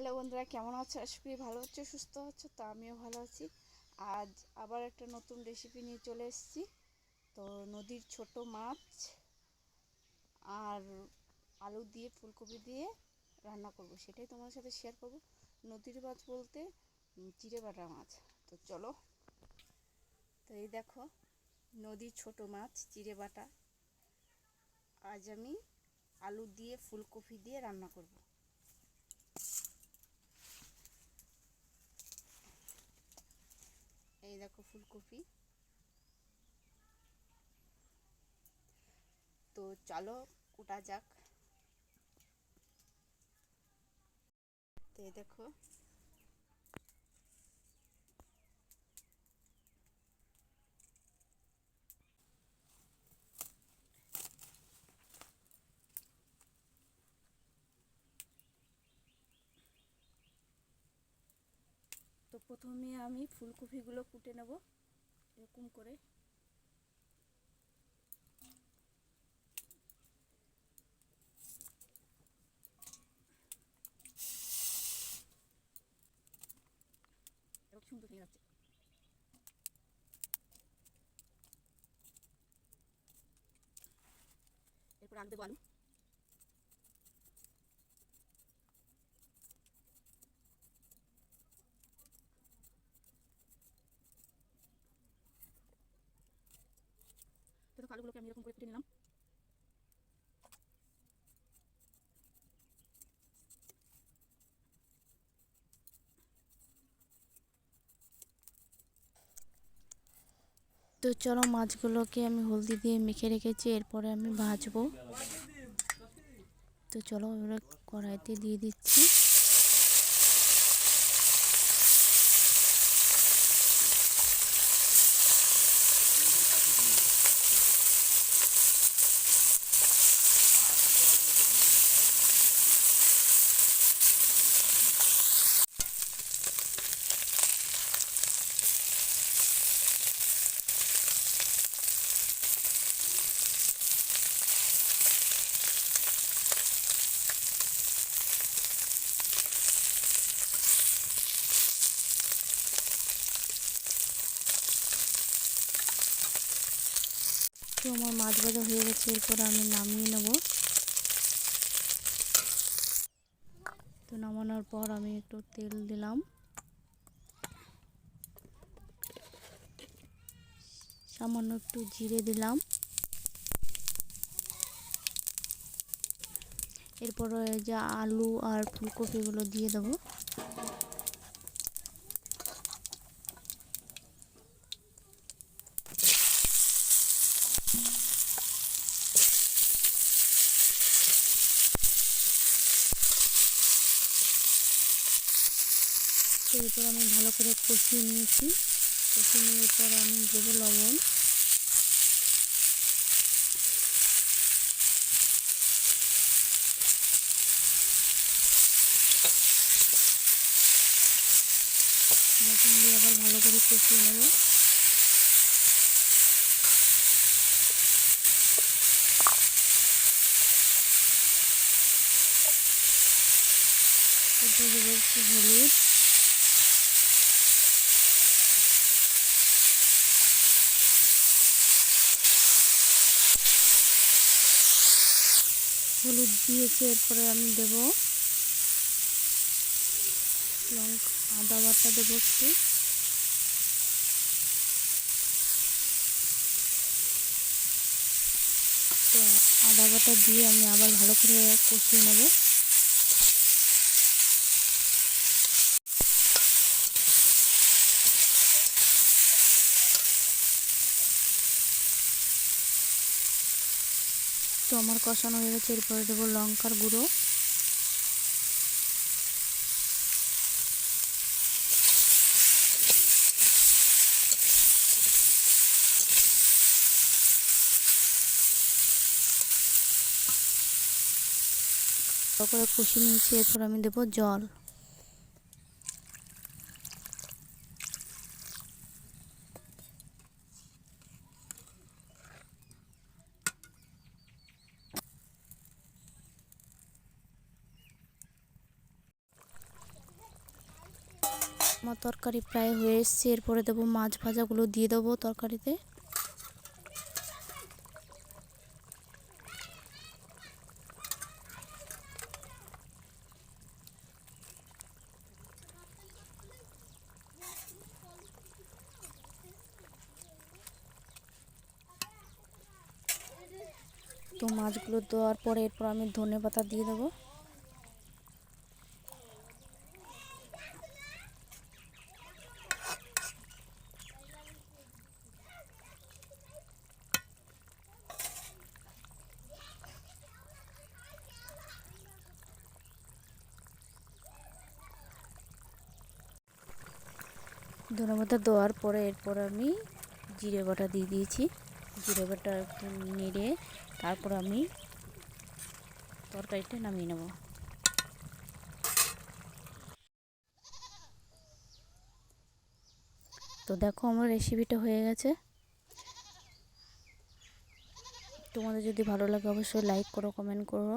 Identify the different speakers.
Speaker 1: Hello বন্ধুরা, কেমন আছো? আশা করি ভালো হচ্ছে সুস্থ হচ্ছে তো আমিও ভালো আছি। আজ আবার একটা নতুন রেসিপি নিয়ে চলে এসেছি। তো নদীর ছোট মাছ আর আলু দিয়ে, ফুলকপি দিয়ে রান্না করব। সেটাই তোমার সাথে শেয়ার করব। নদীর মাছ বলতে চিড়ে বাটা মাছ। তো চলো। তো এই দেখো, নদীর ছোট মাছ, চিড়ে বাটা। আজ আমি আলু দিয়ে, ফুলকপি দিয়ে রান্না করব এই দেখো ফুলকপি। তো চলো কুটা যাক। তো দেখো। প্রথমে আমি ফুলকপিগুলো কুটে নেব এরকম করে। এরপর আলু দেবো দেখো আমি এরকম করে কেটে নিলাম। তো চলো মাছগুলোকে আমি হলদি দিয়ে মেখে রেখেছি, এরপরে আমি ভাজবো। তো চলো এবারে কড়াইতে দিয়ে দিচ্ছি। তো আমার মাছ ভাজা হয়ে গেছে, এরপরে আমি নামিয়ে নেব। তো নামানোর পর আমি একটু তেল দিলাম। সামান্য একটু জিরে দিলাম। এরপরে যে আলু আর ফুলকপিগুলো দিয়ে দেবো। তো এরপর আমি ভালো করে কষিয়ে নিয়েছি। কষিয়ে নেওয়ার পর আমি দেবো লবণ। লবণ দিয়ে আবার ভালো করে কষিয়ে নেব। দেবো একটু হলুদ। হলুদ দিয়েছি, এরপরে আমি দেব লঙ্কা আদা বাটা দেবো একটু। আদা বাটা দিয়ে আমি আবার ভালো করে কষিয়ে নেব। তো আমার কষানো হয়ে গেছে, এরপরে দেবো লঙ্কার গুঁড়ো। করে কষিয়ে নিয়েছি, এরপর আমি দেবো জল।
Speaker 2: আমার তরকারি প্রায় হয়ে এসছে। এরপরে দেবো মাছ ভাজাগুলো দিয়ে দেবো তরকারিতে। তো মাছগুলো দেওয়ার পরে এরপর আমি ধনে পাতা দিয়ে দেবো। ধনে পাতা দেওয়ার পরে এরপর আমি জিরে বাটা দিয়ে দিয়েছি। জিরে বাটা একটু নেড়ে তারপর আমি তরকারিটা নামিয়ে নেব। তো দেখো আমার রেসিপিটা হয়ে গেছে। তোমাদের যদি ভালো লাগে অবশ্যই লাইক করো কমেন্ট করো।